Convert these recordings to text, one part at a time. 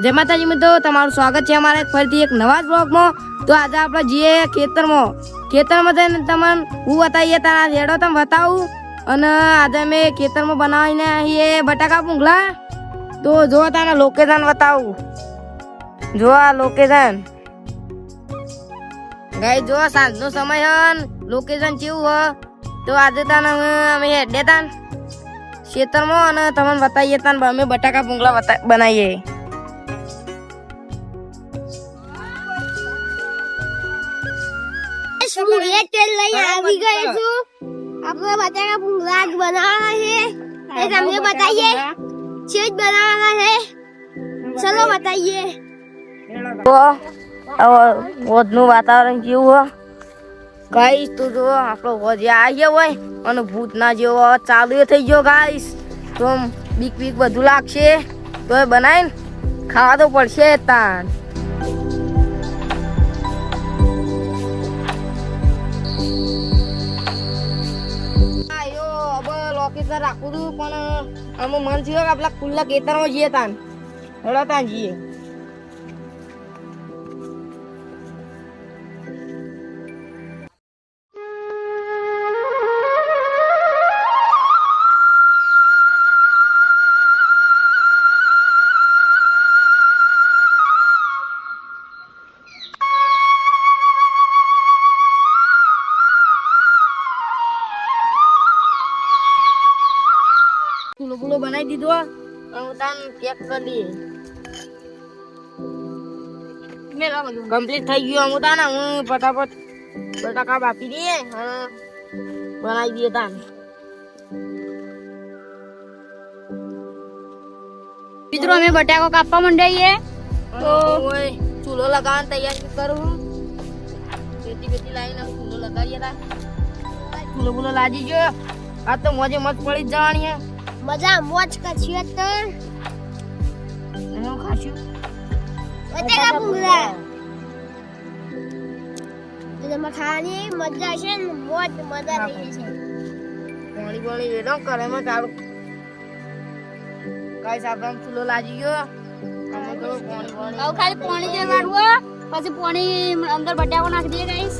જય માતાજી મિત્રો, તમારું સ્વાગત છે અમારે ફરીથી એક નવા બ્લોગમાં. તો આજે આપણે જઈએ ખેતરમાં. ખેતરમાં જઈને તમને હું બતાવીએ, તારા રેડો તમે બતાવું. અને આજે અમે ખેતરમાં બનાવીને આવીએ બટાકા પૂંગલા. તો જો તારા લોકેશન બતાવું. જો આ લોકેશન ગાઈ જો સાંજનો સમય હન લોકેશન કેવું હ? તો આજે તાને અમે હેડે તાન ખેતરમાં અને તમને બતાવીએ તાન, અમે બટાકા પૂંગલા બનાવીએ. હું એક તેલ લઈને આવી ગઈ છું. આપણે બટાકા ભૂંગળા જ બનાવવાના છે. એ તમને બતાવીએ. છે જ બનાવવાના છે. ચલો બતાવીએ. તો વધનું વાતાવરણ કેવું હો. ગાઈસ તો જો આપણો આવી હોય અને ભૂતના જેવો ચાલુ થઈ ગયો ગાઈસ. તો બીક બીક બધું લાગશે. તો એ બનાવીને ખાવા તો પડશે તાન અમે મન થયું કે આપણા ખુલ્લા ખેતરમાં જઈએ તાન. હેડો તાન જઈએ દીધો હું? તાન પેક કરી દઈએ કમ્પ્લીટ થઈ ગયું હું તાન હું ફટાફટ બટાકા બાપી દઈએ બનાવી દઈએ તાન મિત્રો અમે બટાકો કાપવા મંડાઈએ તો ચૂલો લગાવવાની તૈયારી કરું બેટી બેટી લાવીને ચૂલો લગાવીએ તા. ચૂલો ફૂલો લાજી ગયો. આ તો મોજે મત પડી જવાની હે મજા કરશે તો. હું ખાશું? બટાકા ભૂંગળા? એમાં ખાવાની મજા છે ને મોજ મજા રહી છે પાણી પાણી એનો કરે માં તારું. કાઈ સાબરામ ચૂલો લાજી ગયો. અમે તો પાણી પાણી. ખાલી પાણી જે વાળવું પછી પાણી અંદર બટાકો નાખી દઈએ ગાઈસ.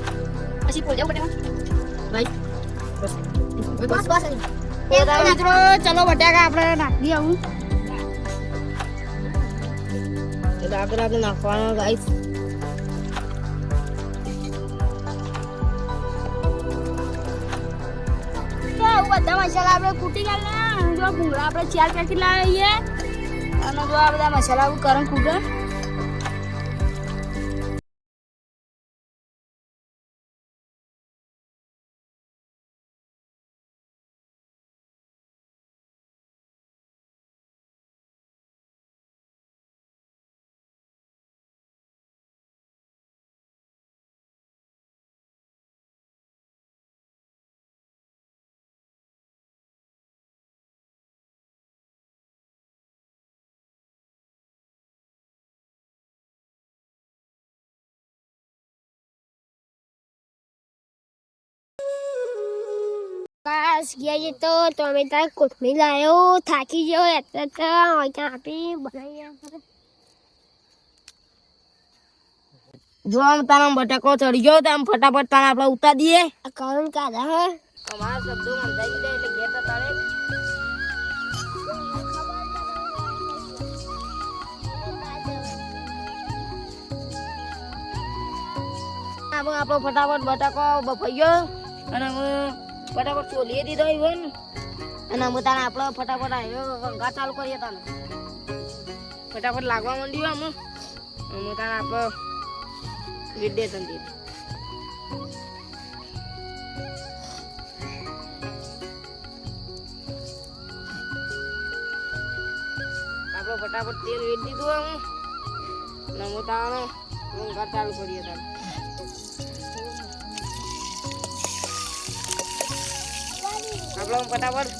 પછી પોજા બટાકા ભાઈ બસ. બસ બસ. મિત્રો ચલો બટાકા આપણે નાખી દઈએ હું એટલે આગળ આગળ નાખવાનો ગાઈસ તો આવું બધા મસાલા આપણે કૂટી કાઢીને જો ભૂંગળા આપણે ચાર પેકેટ લાવીએ અને જો આ બધા મસાલા ગરમ કૂટે બસ ગયા તો ટોમેટા કોથમીર લાવ્યો થાકી ગયો એટલે તો ત્યાં આપી બનાવી જો આમ તારા બટાકો ચડી ગયો તો આમ ફટાફટ તારા આપણે ઉતાર દઈએ. કારણ કાઢા હે. અમારા શબ્દો સમજાઈ જાય એટલે ઘેર તો તારે. આપણે ફટાફટ બટાકો બફાઈ ગયો અને અમે ફટાફટ ચોલીએ દીધો આવ્યો ને અને અમે તારે આપણે ફટાફટ આવ્યો વંગા ચાલુ કરીએ તાને. ફટાફટ લાગવા માંડ્યું આમ. અમે તારે આપણે વિડે તંદી આપણે ફટાફટ તેલ વેચ દીધું અમે અને અમે તારે વંગા ચાલુ કરીએ તારે આપણે ફટાફટ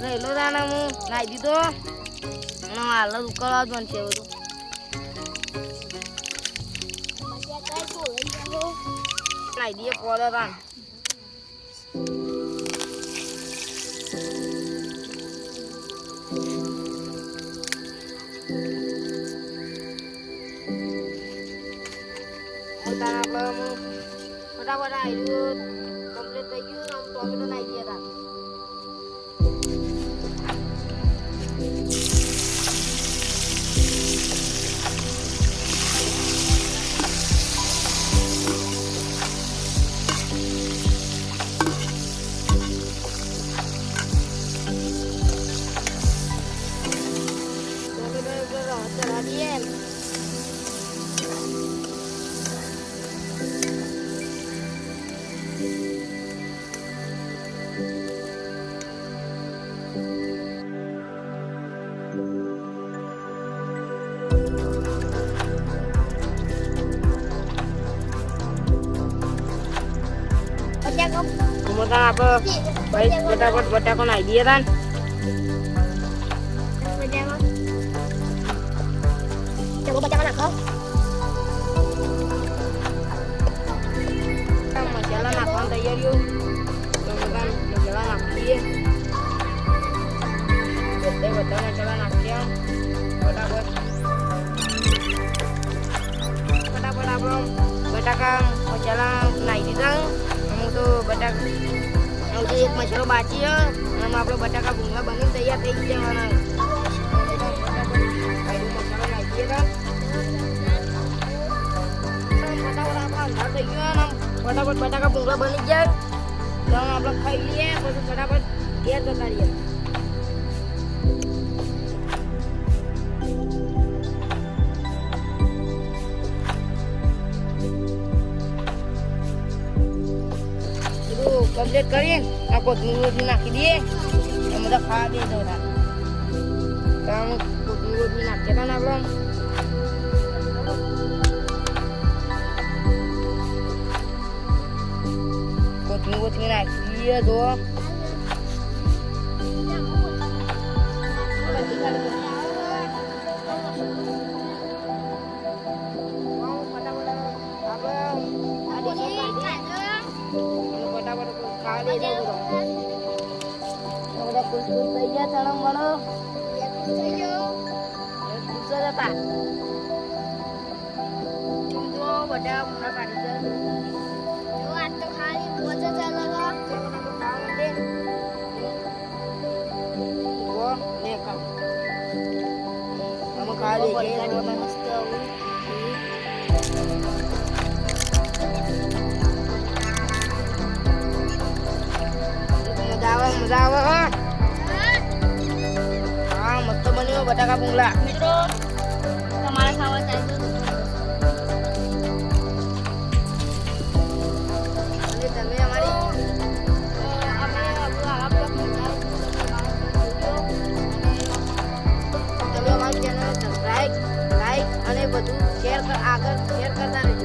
રહેલો દાણા હું નાહી દીધો અને હાલ જ ઉકળવા જ બનશે બધું નાહી દઈએ પોદર રાણ ફટાફટ આવ્યું કમ્પ્લીટ થઈ ગયું આમ ટોમેટો નાખી ગયા હતા મોટા આપણે ભાઈ ફટાફટ બટાકો નાખી દઈએ નાખો મસાલા નાખવાની તૈયારીઓ. તો બધા મસાલા નાખી દઈએ બધે બધા મસાલા નાખ્યા ફટાફટ. ફટાફટ આપણો બટાકા મસાલા નાખી દીધા. તો બટાકા હજુ એક મસાલો બાકી છે અને આપણે બટાકા ભૂંગળા બની તૈયાર થઈ જવાના ફટાફટ બટાકા ભૂંગળા બની જાય. તો આપણે ખાઈ લઈએ, પછી ફટાફટ ઘેર જતા રહીએ. કમ્પ્લીટ કરીએ, આખો રોટલી નાખી દઈએ એ બધા ખાવા દે તો તો આમ કોથમીર રોટલી નાખીએ ને આપણે. કોથમીર કોથમીર નાખી દઈએ તો. ફટાફટ ખાવા દઈએ તો બધા ખુશ ખુશ થઈ ગયા ખુશ જ હતા. બધા મોટા કાઢી ગયા. મજા મજા આવે હા હા મસ્ત બન્યો બટાકા ભૂંગળા મિત્રો તમારા ખાવા ચાલતો અને તમે અમારી તમે અમારી ચેનલ સબસ્ક્રાઇબ લાઈક અને બધું શેર આગળ શેર કરતા